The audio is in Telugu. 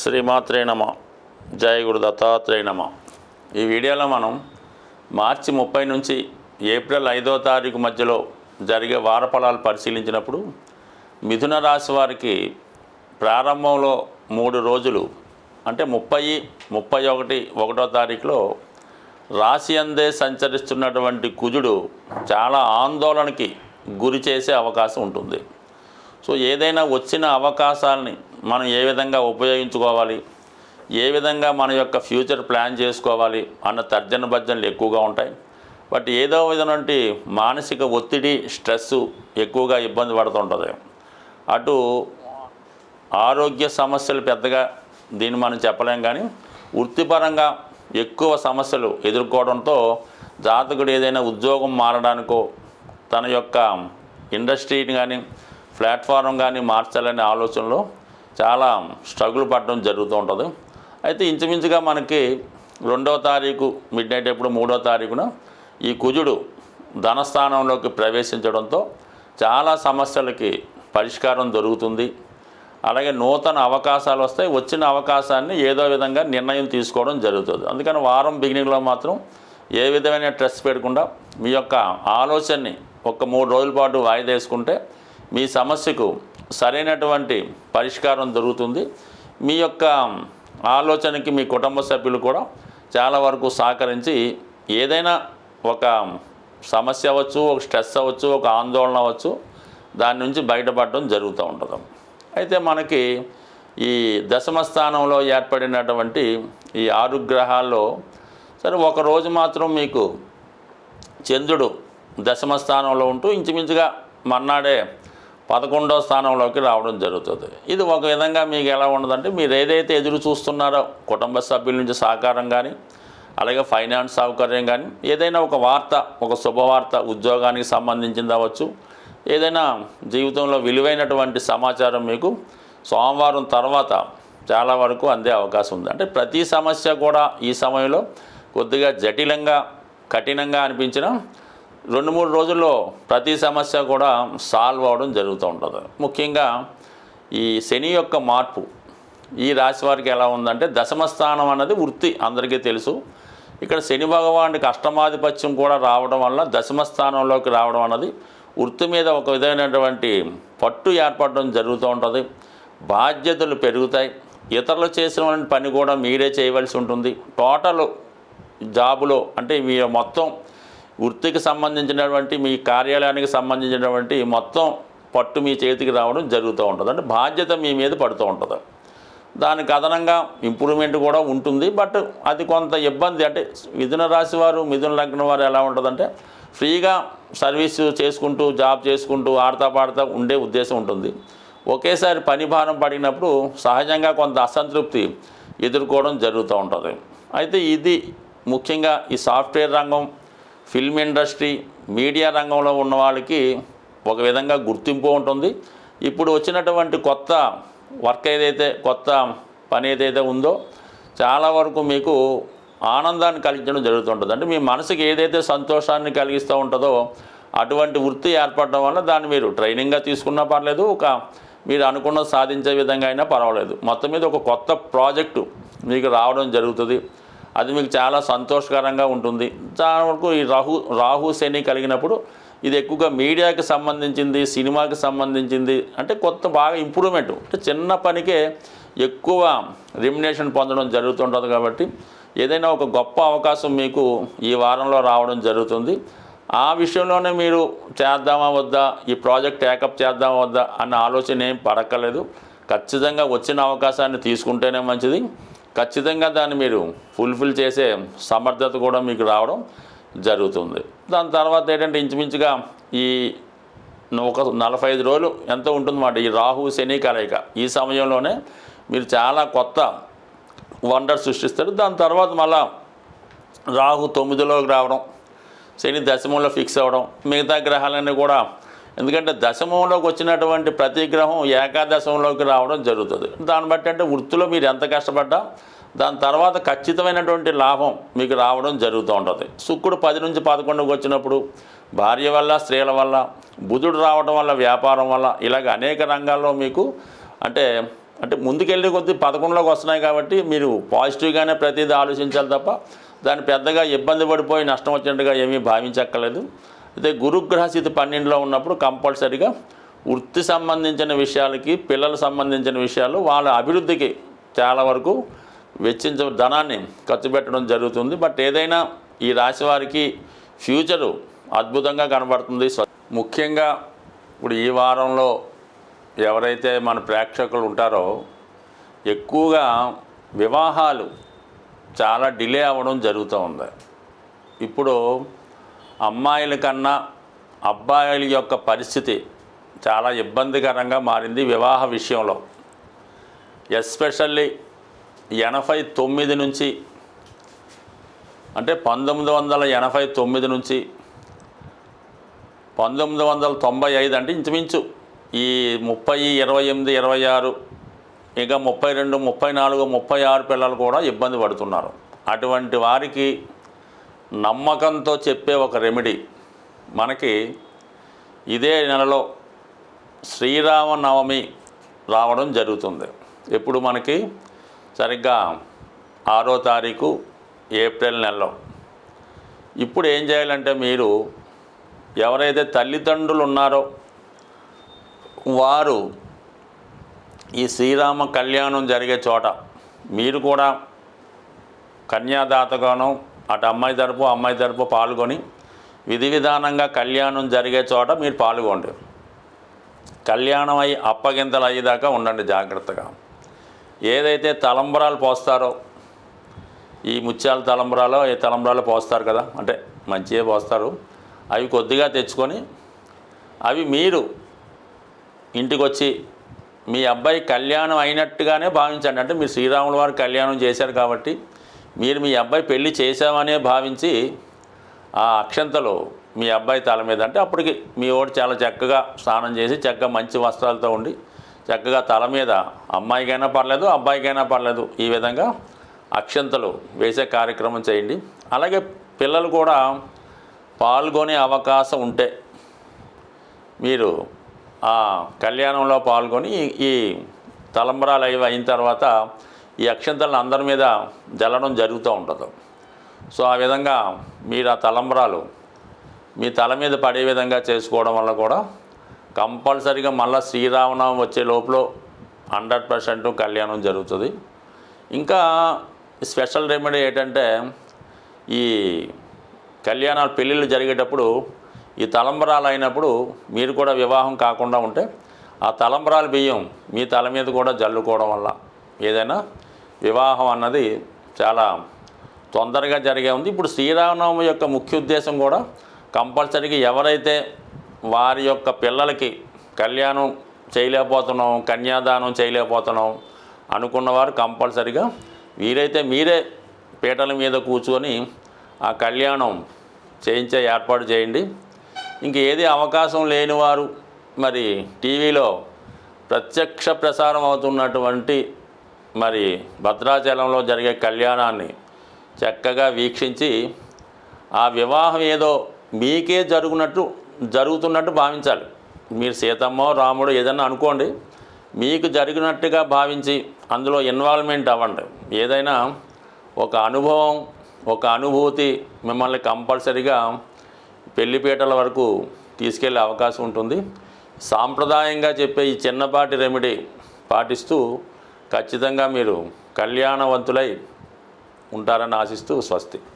శ్రీమాత్రే నమ. జయ గురు దత్తాత్రేయ నమ. ఈ వీడియోలో మనం మార్చి ముప్పై నుంచి ఏప్రిల్ ఐదో తారీఖు మధ్యలో జరిగే వారఫలాలు పరిశీలించినప్పుడు మిథున రాశి వారికి ప్రారంభంలో మూడు రోజులు అంటే ముప్పై ముప్పై ఒకటి ఒకటో తారీఖులో రాశి అందే సంచరిస్తున్నటువంటి కుజుడు చాలా ఆందోళనకి గురి చేసే అవకాశం ఉంటుంది. సో ఏదైనా వచ్చిన అవకాశాలని మనం ఏ విధంగా ఉపయోగించుకోవాలి? ఏ విధంగా మన యొక్క ఫ్యూచర్ ప్లాన్ చేసుకోవాలి? అన్న తర్జన భర్జనలు ఎక్కువగా ఉంటాయి. బట్ ఏదో విధమైనటువంటి మానసిక ఒత్తిడి స్ట్రెస్ ఎక్కువగా ఇబ్బంది పడుతుంటుంది. అటు ఆరోగ్య సమస్యలు పెద్దగా దీన్ని మనం చెప్పలేం కానీ వృత్తిపరంగా ఎక్కువ సమస్యలు ఎదుర్కోవడంతో జాతకుడు ఏదైనా ఉద్యోగం మారడానికో తన యొక్క ఇండస్ట్రీని కానీ ప్లాట్ఫారం కానీ మార్చాలనే ఆలోచనలో చాలా స్ట్రగుల్ పడడం జరుగుతూ ఉంటుంది. అయితే ఇంచుమించుగా మనకి రెండవ తారీఖు మిడ్ నైట్ ఎప్పుడు మూడో తారీఖున ఈ కుజుడు ధనస్థానంలోకి ప్రవేశించడంతో చాలా సమస్యలకి పరిష్కారం దొరుకుతుంది. అలాగే నూతన అవకాశాలు వస్తాయి వచ్చిన అవకాశాన్ని ఏదో విధంగా నిర్ణయం తీసుకోవడం జరుగుతుంది. అందుకని వారం బిగినింగ్లో మాత్రం ఏ విధమైన స్ట్రెస్ పెట్టకుండా మీ యొక్క ఆలోచనని ఒక మూడు రోజుల పాటు వాయిదేసుకుంటే మీ సమస్యకు సరైనటువంటి పరిష్కారం దొరుకుతుంది. మీ యొక్క ఆలోచనకి మీ కుటుంబ సభ్యులు కూడా చాలా వరకు సహకరించి ఏదైనా ఒక సమస్య అవ్వచ్చు ఒక స్ట్రెస్ అవ్వచ్చు ఒక ఆందోళన అవ్వచ్చు దాని నుంచి బయటపడడం జరుగుతూ ఉంటుంది. అయితే మనకి ఈ దశమ స్థానంలో ఏర్పడినటువంటి ఈ ఆరు గ్రహాల్లో సరే ఒక రోజు మాత్రం మీకు చంద్రుడు దశమ స్థానంలో ఉంటూ ఇంచుమించుగా మన్నాడే పదకొండో స్థానంలోకి రావడం జరుగుతుంది. ఇది ఒక విధంగా మీకు ఎలా ఉండదంటే మీరు ఏదైతే ఎదురు చూస్తున్నారో కుటుంబ సభ్యుల నుంచి సహకారం కానీ అలాగే ఫైనాన్స్ సౌకర్యం కానీ ఏదైనా ఒక వార్త ఒక శుభవార్త ఉద్యోగానికి సంబంధించింది అవ్వచ్చు ఏదైనా జీవితంలో విలువైనటువంటి సమాచారం మీకు సోమవారం తర్వాత చాలా వరకు అందే అవకాశం ఉంది. అంటే ప్రతి సమస్య కూడా ఈ సమయంలో కొద్దిగా జటిలంగా కఠినంగా అనిపించిన రెండు మూడు రోజుల్లో ప్రతి సమస్య కూడా సాల్వ్ అవ్వడం జరుగుతూ ఉంటుంది. ముఖ్యంగా ఈ శని యొక్క మార్పు ఈ రాశి వారికి ఎలా ఉందంటే దశమ స్థానం అన్నది వృత్తి అందరికీ తెలుసు. ఇక్కడ శని భగవానుడికి అష్టమాధిపత్యం కూడా రావడం వల్ల దశమ స్థానంలోకి రావడం అన్నది వృత్తి మీద ఒక విధమైనటువంటి పట్టు ఏర్పడడం జరుగుతూ ఉంటుంది. బాధ్యతలు పెరుగుతాయి. ఇతరులు చేసిన పని కూడా మీరే చేయవలసి ఉంటుంది. టోటల్ జాబులో అంటే మీ మొత్తం వృత్తికి సంబంధించినటువంటి మీ కార్యాలయానికి సంబంధించినటువంటి మొత్తం పట్టు మీ చేతికి రావడం జరుగుతూ ఉంటుంది. అంటే బాధ్యత మీ మీద పడుతూ ఉంటుంది. దానికి అదనంగా ఇంప్రూవ్మెంట్ కూడా ఉంటుంది. బట్ అది కొంత ఇబ్బంది. అంటే మిథున రాశి వారు మిథున లగ్నం వారు ఎలా ఉంటుందంటే ఫ్రీగా సర్వీస్ చేసుకుంటూ జాబ్ చేసుకుంటూ ఆడతా పాడతా ఉండే ఉద్దేశం ఉంటుంది. ఒకేసారి పని భారం పడినప్పుడు సహజంగా కొంత అసంతృప్తి ఎదుర్కోవడం జరుగుతూ ఉంటుంది. అయితే ఇది ముఖ్యంగా ఈ సాఫ్ట్వేర్ రంగం ఫిల్మ్ ఇండస్ట్రీ మీడియా రంగంలో ఉన్న వాళ్ళకి ఒక విధంగా గుర్తింపు ఉంటుంది. ఇప్పుడు వచ్చినటువంటి కొత్త వర్క్ ఏదైతే కొత్త పని ఏదైతే ఉందో చాలా వరకు మీకు ఆనందాన్ని కలిగించడం జరుగుతుంటుంది. అంటే మీ మనసుకి ఏదైతే సంతోషాన్ని కలిగిస్తూ ఉంటుందో అటువంటి వృత్తి ఏర్పడడం వల్ల దాన్ని మీరు ట్రైనింగ్గా తీసుకున్నా పర్లేదు ఒక మీరు అనుకున్న సాధించే విధంగా అయినా పర్వాలేదు. మొత్తం మీద ఒక కొత్త ప్రాజెక్టు మీకు రావడం జరుగుతుంది. అది మీకు చాలా సంతోషకరంగా ఉంటుంది. చాలా వరకు ఈ రాహు రాహు శని కలిగినప్పుడు ఇది ఎక్కువగా మీడియాకి సంబంధించింది సినిమాకి సంబంధించింది అంటే కొత్త బాగా ఇంప్రూవ్మెంట్. అంటే చిన్న పనికే ఎక్కువ రిమినేషన్ పొందడం జరుగుతుంటుంది కాబట్టి ఏదైనా ఒక గొప్ప అవకాశం మీకు ఈ వారంలో రావడం జరుగుతుంది. ఆ విషయంలోనే మీరు చేద్దామా వద్దా ఈ ప్రాజెక్ట్ టేకప్ చేద్దామా వద్దా అన్న ఆలోచన ఏం పడక్కలేదు ఖచ్చితంగా వచ్చిన అవకాశాన్ని తీసుకుంటేనే మంచిది. ఖచ్చితంగా దాన్ని మీరు ఫుల్ఫిల్ చేసే సమర్థత కూడా మీకు రావడం జరుగుతుంది. దాని తర్వాత ఏంటంటే ఇంచుమించుగా ఈ ఒక నలభై ఐదు రోజులు ఎంత ఉంటుందన్నమాట? ఈ రాహు శని కలయిక ఈ సమయంలోనే మీరు చాలా కొత్త వండర్ సృష్టిస్తారు. దాని తర్వాత మళ్ళా రాహు తొమ్మిదిలోకి రావడం శని దశమంలో ఫిక్స్ అవ్వడం మిగతా గ్రహాలన్నీ కూడా ఎందుకంటే దశమంలోకి వచ్చినటువంటి ప్రతి గ్రహం ఏకాదశంలోకి రావడం జరుగుతుంది. దాన్ని బట్టి అంటే వృత్తిలో మీరు ఎంత కష్టపడ్డా దాని తర్వాత ఖచ్చితమైనటువంటి లాభం మీకు రావడం జరుగుతూ ఉంటుంది. శుక్రుడు పది నుంచి పదకొండుకి వచ్చినప్పుడు భార్య వల్ల స్త్రీల వల్ల బుధుడు రావడం వల్ల వ్యాపారం వల్ల ఇలాగ అనేక రంగాల్లో మీకు అంటే అంటే ముందుకెళ్ళి కొద్ది పదకొండులోకి వస్తున్నాయి కాబట్టి మీరు పాజిటివ్గానే ప్రతిదీ ఆలోచించాలి తప్ప దాన్ని పెద్దగా ఇబ్బంది పడిపోయి నష్టం వచ్చినట్టుగా ఏమీ భావించక్కర్లేదు. అయితే గురుగ్రహ స్థితి పన్నెండులో ఉన్నప్పుడు కంపల్సరిగా వృత్తి సంబంధించిన విషయాలకి పిల్లలకు సంబంధించిన విషయాలు వాళ్ళ అభివృద్ధికి చాలా వరకు వెచ్చించ ధనాన్ని ఖర్చు పెట్టడం జరుగుతుంది. బట్ ఏదైనా ఈ రాశి వారికి ఫ్యూచరు అద్భుతంగా కనబడుతుంది. ముఖ్యంగా ఇప్పుడు ఈ వారంలో ఎవరైతే మన ప్రేక్షకులు ఉంటారో ఎక్కువగా వివాహాలు చాలా డిలే అవ్వడం జరుగుతూ ఉంది. ఇప్పుడు అమ్మాయిల కన్నా అబ్బాయిల యొక్క పరిస్థితి చాలా ఇబ్బందికరంగా మారింది వివాహ విషయంలో. ఎస్పెషల్లీ ఎనభై తొమ్మిది నుంచి అంటే పంతొమ్మిది వందల ఎనభై తొమ్మిది నుంచి పంతొమ్మిది వందల తొంభై ఐదు అంటే ఇంచుమించు ఈ ముప్పై ఇరవై ఎనిమిది ఇరవై ఆరు ఇంకా ముప్పై రెండు ముప్పై నాలుగు ముప్పై ఆరు పిల్లలు కూడా ఇబ్బంది పడుతున్నారు. అటువంటి వారికి నమ్మకంతో చెప్పే ఒక రెమెడీ. మనకి ఇదే నెలలో శ్రీరామనవమి రావడం జరుగుతుంది. ఇప్పుడు మనకి సరిగ్గా ఆరో తారీఖు ఏప్రిల్ నెలలో. ఇప్పుడు ఏం చేయాలంటే మీరు ఎవరైతే తల్లిదండ్రులు ఉన్నారో వారు ఈ శ్రీరామ కళ్యాణం జరిగే చోట మీరు కూడా కన్యాదాతగాను అటు అమ్మాయి తరపు అమ్మాయి తరపు పాల్గొని విధి విధానంగా కళ్యాణం జరిగే చోట మీరు పాల్గొండి. కళ్యాణం అయ్యి అప్పగింతలు అయ్యేదాకా ఉండండి జాగ్రత్తగా. ఏదైతే తలంబరాలు పోస్తారో ఈ ముత్యాల తలంబరాలో ఏ తలంబరాలు పోస్తారు కదా అంటే మంచిగా పోస్తారు. అవి కొద్దిగా తెచ్చుకొని అవి మీరు ఇంటికి వచ్చి మీ అబ్బాయి కళ్యాణం అయినట్టుగానే భావించండి. అంటే మీరు శ్రీరాముల వారు కళ్యాణం చేశారు కాబట్టి మీరు మీ అబ్బాయి పెళ్ళి చేశామనే భావించి ఆ అక్షంతలు మీ అబ్బాయి తల మీద అంటే అప్పటికి మీ ఓడి చాలా చక్కగా స్నానం చేసి చక్కగా మంచి వస్త్రాలతో ఉండి చక్కగా తల మీద అమ్మాయికైనా పర్లేదు అబ్బాయికైనా పర్లేదు ఈ విధంగా అక్షంతలు వేసే కార్యక్రమం చేయండి. అలాగే పిల్లలు కూడా పాల్గొనే అవకాశం ఉంటే మీరు ఆ కళ్యాణంలో పాల్గొని ఈ- తలంబరాలు అవి అయిన తర్వాత ఈ అక్షంతలను అందరి మీద జల్లడం జరుగుతూ ఉంటుంది. సో ఆ విధంగా మీరు ఆ తలంబరాలు మీ తల మీద పడే విధంగా చేసుకోవడం వల్ల కూడా కంపల్సరీగా మళ్ళీ శ్రీరామనవమి వచ్చే లోపల హండ్రెడ్ పర్సెంట్ కళ్యాణం జరుగుతుంది. ఇంకా స్పెషల్ రెమెడీ ఏంటంటే ఈ కళ్యాణాలు పెళ్ళిళ్ళు జరిగేటప్పుడు ఈ తలంబరాలు అయినప్పుడు మీరు కూడా వివాహం కాకుండా ఉంటే ఆ తలంబరాలు బియ్యం మీ తల మీద కూడా జల్లుకోవడం వల్ల ఏదైనా వివాహం అన్నది చాలా తొందరగా జరిగే ఉంది. ఇప్పుడు శ్రీరామనవమి యొక్క ముఖ్య ఉద్దేశం కూడా కంపల్సరీగా ఎవరైతే వారి యొక్క పిల్లలకి కళ్యాణం చేయలేకపోతున్నాం కన్యాదానం చేయలేకపోతున్నాం అనుకున్నవారు కంపల్సరీగా వీరైతే మీరే పీటల మీద కూర్చొని ఆ కళ్యాణం చేయించే ఏర్పాటు చేయండి. ఇంక ఏది అవకాశం లేనివారు మరి టీవీలో ప్రత్యక్ష ప్రసారం అవుతున్నటువంటి మరి భద్రాచలంలో జరిగే కళ్యాణాన్ని చక్కగా వీక్షించి ఆ వివాహం ఏదో మీకే జరుగునట్టు జరుగుతున్నట్టు భావించాలి. మీరు సీతమ్మో రాముడు ఏదన్నా అనుకోండి మీకు జరిగినట్టుగా భావించి అందులో ఇన్వాల్వ్మెంట్ అవ్వండి. ఏదైనా ఒక అనుభవం ఒక అనుభూతి మిమ్మల్ని కంపల్సరిగా పెళ్ళిపీటల వరకు తీసుకెళ్ళే అవకాశం ఉంటుంది. సాంప్రదాయంగా చెప్పే ఈ చిన్నపాటి రెమెడీ పాటిస్తూ ఖచ్చితంగా మీరు కళ్యాణవంతులై ఉంటారని ఆశిస్తూ స్వస్తి.